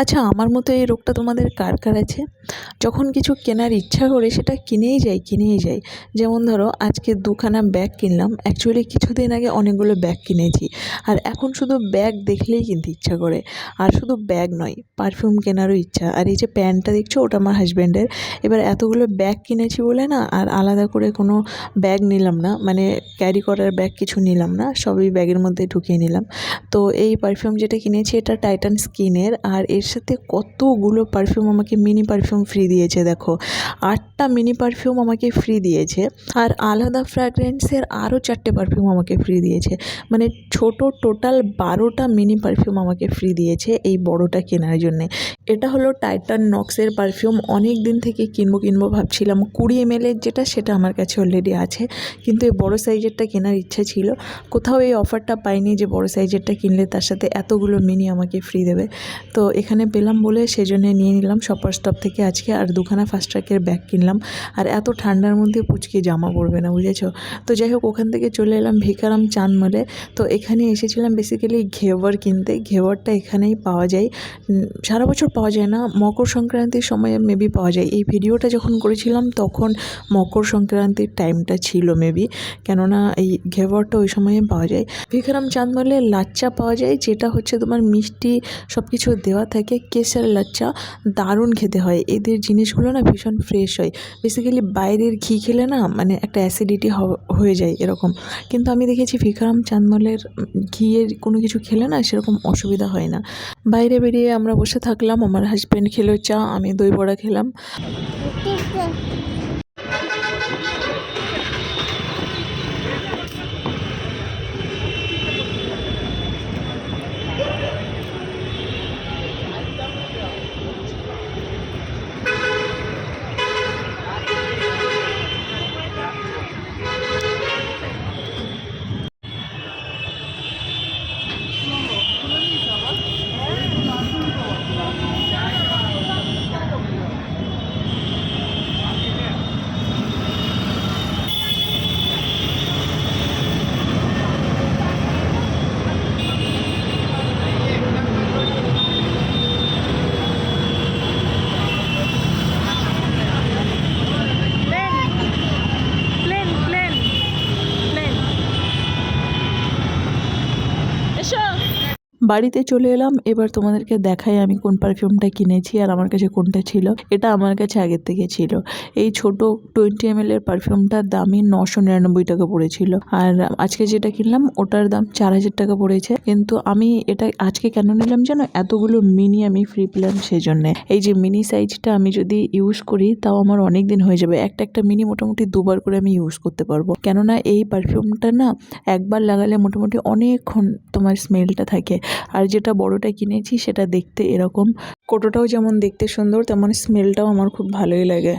আচ্ছা আমার মতো এই রোগটা তোমাদের কার কার আছে? যখন কিছু কেনার ইচ্ছা করে সেটা কিনেই যাই কিনেই যাই যেমন ধরো, আজকে দুখানা ব্যাগ কিনলাম অ্যাকচুয়ালি কিছুদিন আগে অনেকগুলো ব্যাগ কিনেছি। আর এখন শুধু ব্যাগ দেখলেই কিনতে ইচ্ছা করে। আর শুধু ব্যাগ নয় পারফিউম কেনারও ইচ্ছা। আর এই যে প্যান্টটা দেখছ, ওটা আমার হাজব্যান্ডের এবার এতগুলো ব্যাগ কিনেছি বলে না, আর আলাদা করে কোনো ব্যাগ নিলাম না মানে ক্যারি করার ব্যাগ কিছু নিলাম না, সবই ব্যাগের মধ্যে ঢুকিয়ে নিলাম। তো এই পারফিউম যেটা কিনেছি, এটা টাইটান স্কিনের আর এর সাথে কতগুলো পারফিউম আমাকে মিনি পারফিউম ফ্রি দিয়েছে দেখো। আটটা মিনি পারফিউম আমাকে ফ্রি দিয়েছে, আর আলাদা ফ্র্যাগরেন্সের আরও চারটে পারফিউম আমাকে ফ্রি দিয়েছে। মানে ছোট টোটাল বারোটা মিনি পারফিউম আমাকে ফ্রি দিয়েছে এই বড়টা কেনার জন্যে। এটা হলো টাইটান নক্সের পারফিউম অনেক দিন থেকে কিনবো কিনবো ভাবছিলাম। কুড়ি এমএলের যেটা, সেটা আমার কাছে অলরেডি আছে। কিন্তু এই বড় সাইজেরটা কেনার ইচ্ছা ছিল। কোথাও এই অফারটা পাইনি যে বড় সাইজেরটা কিনলে তার সাথে এতগুলো মিনি আমাকে ফ্রি দেবে। তো এখানে পেলাম বলে সেজন্য নিয়ে নিলাম শপার স্টপ থেকে আজকে, আর দুখানা ফাস্ট ট্র্যাকের ব্যাগ কিনলাম। আর এত ঠান্ডার মধ্যে পুচকে জামা পড়বে না, বুঝেছ? তো যাই হোক, ওখান থেকে চলে এলাম ভিকারাম চাঁদমলে তো এখানে এসেছিলাম বেসিক্যালি ঘেওয়ার কিনতে। ঘেওয়ারটা এখানেই পাওয়া যায়। সারা বছর পাওয়া যায় না, মকর সংক্রান্তির সময় মেবি পাওয়া যায়। এই ভিডিওটা যখন করেছিলাম, তখন মকর সংক্রান্তির টাইমটা ছিল মেবি কেননা এই ঘেওয়ারটা ওই সময়ে পাওয়া যায়। ভিকারাম চাঁদমলে লাচ্চা পাওয়া যায়, যেটা হচ্ছে তোমার মিষ্টি সব কিছু দেওয়া থাকে। কেসার লাচ্চা দারুণ খেতে হয়। এদের জিনিসগুলো না ভীষণ ফ্রেশ হয়। বেসিক্যালি বাইরের ঘি খেলে না মানে একটা অ্যাসিডিটি হয়ে যায় এরকম। কিন্তু আমি দেখেছি ভিকারাম চাঁদমলের ঘিয়ের কোনো কিছু খেলে না সেরকম অসুবিধা হয় না। বাইরে বেরিয়ে আমরা বসে থাকলাম, আমার হাজব্যান্ড খেলো চা, আমি দই বড়া খেলাম। বাড়িতে চলে এলাম। এবার তোমাদেরকে দেখাই আমি কোন পারফিউমটা কিনেছি আর আমার কাছে কোনটা ছিল। এটা আমার কাছে আগের থেকে ছিল। এই ছোট টোয়েন্টি এম এর পারফিউমটার দামই নশো নিরানব্বই টাকা পড়েছিল। আর আজকে যেটা কিনলাম, ওটার দাম চার হাজার টাকা পড়েছে। কিন্তু আমি এটা আজকে কেন নিলাম যেন? এতগুলো মিনি আমি ফ্রি পেলাম সেই জন্যে এই যে মিনি সাইজটা আমি যদি ইউজ করি, তাও আমার অনেক দিন হয়ে যাবে। একটা একটা মিনি মোটামুটি দুবার করে আমি ইউজ করতে পারব। কেননা এই পারফিউমটা না, একবার লাগালে মোটামুটি অনেকক্ষণ তোমার স্মেলটা থাকে। আর যেটা বড়টা কিনেছি সেটা দেখতে এরকম। কোটোটাও যেমন দেখতে সুন্দর, তেমন স্মেলটাও আমার খুব ভালোই লাগে।